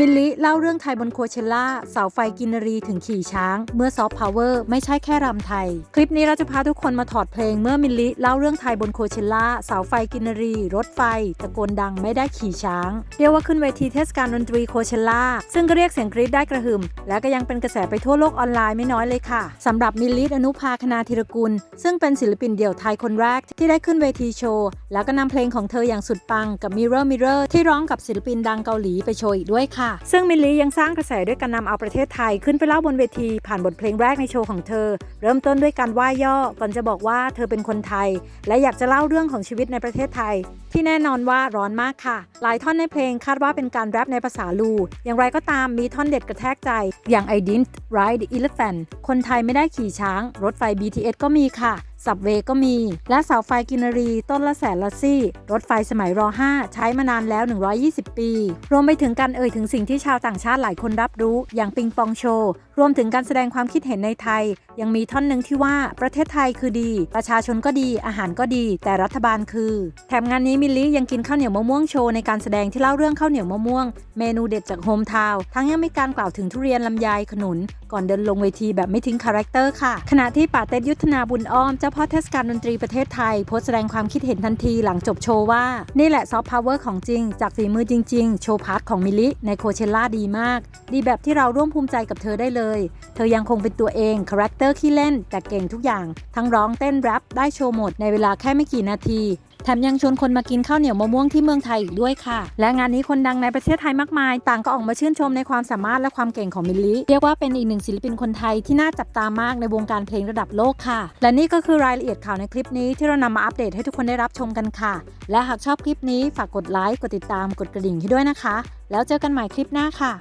มิลลิเล่าเรื่องไทยบนโคเชล่าเสาไฟกินรีถึงขี่ช้าง เมื่อซอฟต์พาวเวอร์ไม่ใช่แค่รำไทย คลิปนี้เราจะพาทุกคนมาถอดเพลงเมื่อมิลลิเล่าเรื่องไทยบนโคเชล่าเสาไฟกินรี รถไฟ ตะโกนดังไม่ได้ขี่ช้าง เรียกว่าขึ้นเวทีเทศกาลดนตรีโคเชล่าซึ่งก็เรียกเสียงกรี๊ดได้กระหึ่ม และก็ยังเป็นกระแสไปทั่วโลกออนไลน์ไม่น้อยเลยค่ะสำหรับมิลลิอนุภาคณาธีรกุล ซึ่งเป็นศิลปินเดี่ยวไทยคนแรกที่ได้ขึ้นเวทีโชว์แล้วก็นำเพลงของเธออย่างสุดปังกับ Mirror Mirror ที่ร้องกับศิลปินดังเกาหลีไปโชว์อีกด้วยค่ะซึ่งมิลลิยังสร้างกระแสด้วยการนำเอาประเทศไทยขึ้นไปเล่าบนเวที ผ่านบทเพลงแรกในโชว์ของเธอ เริ่มต้นด้วยการว่าย่อก่อนจะบอกว่าเธอเป็นคนไทย และอยากจะเล่าเรื่องของชีวิตในประเทศไทย ที่แน่นอนว่าร้อนมากค่ะ หลายท่อนในเพลงคาดว่าเป็นการแรปในภาษาลู อย่างไรก็ตามมีท่อนเด็ดกระแทกใจ อย่าง I didn't ride the elephant คนไทยไม่ได้ขี่ช้าง รถไฟ BTS ก็มีค่ะ สับเวก็มี และเสาไฟกินรีต้นละแสนละซี่ รถไฟสมัยรอ 5 ใช้มานานแล้ว 120 ปี รวมไปถึงการเอ่ยถึงสิ่งที่ชาวต่างชาติหลายคนรับรู้ อย่างปิงปองโชว์ รวมถึงการแสดงความคิดเห็นในไทย ยังมีท่อนหนึ่งที่ว่าประเทศไทยคือดี ประชาชนก็ดีอาหารก็ดี แต่รัฐบาลคือ แถมงานนี้มิลลี่ยังกินข้าวเหนียวมะม่วงโชว์ในการแสดงที่เล่าเรื่องข้าวเหนียวมะม่วง เมนูเด็ดจากโฮมทาวน์ทั้งยังมีการกล่าวถึงทุเรียนลำไยขนุน ก่อนเดินลงเวทีแบบไม่ทิ้งคาแรคเตอร์ค่ะขณะที่ป่าเต็ดยุทธนาบุญอ้อมจ้าพ่อเทศกาลดนตรีประเทศไทยโพสต์แสดงความคิดเห็นทันทีหลังจบโชว์ว่า นี่แหละซอฟต์พาวเวอร์ของจริง จากฝีมือจริง ๆ โชว์พาร์ทของมิลิในโคเชล่าดีมาก ดีแบบที่เราร่วมภูมิใจกับเธอได้เลย เธอยังคงเป็นตัวเองคาแรคเตอร์ขี้เล่น แต่เก่งทุกอย่าง ทั้งร้องเต้นแรปได้โชว์หมดในเวลาแค่ไม่กี่นาทีแถมยังชวนคนมากินข้าวเหนียวมะม่วงที่เมืองไทยอีกด้วยค่ะ และงานนี้คนดังในประเทศไทยมากมาย ต่างก็ออกมาชื่นชมในความสามารถและความเก่งของมิลลิเรียกว่าเป็นอีกหนึ่งศิลปินคนไทยที่น่าจับตามากในวงการเพลงระดับโลกค่ะ และนี่ก็คืคือรายละเอียดข่าวในคลิปนี้ที่เรานำมาอัปเดตให้ทุกคนได้รับชมกันค่ะ และหากชอบคลิปนี้ฝากกดไลค์ กดติดตาม กดกระดิ่งให้ด้วยนะคะ แล้วเจอกันใหม่คลิปหน้าค่ะ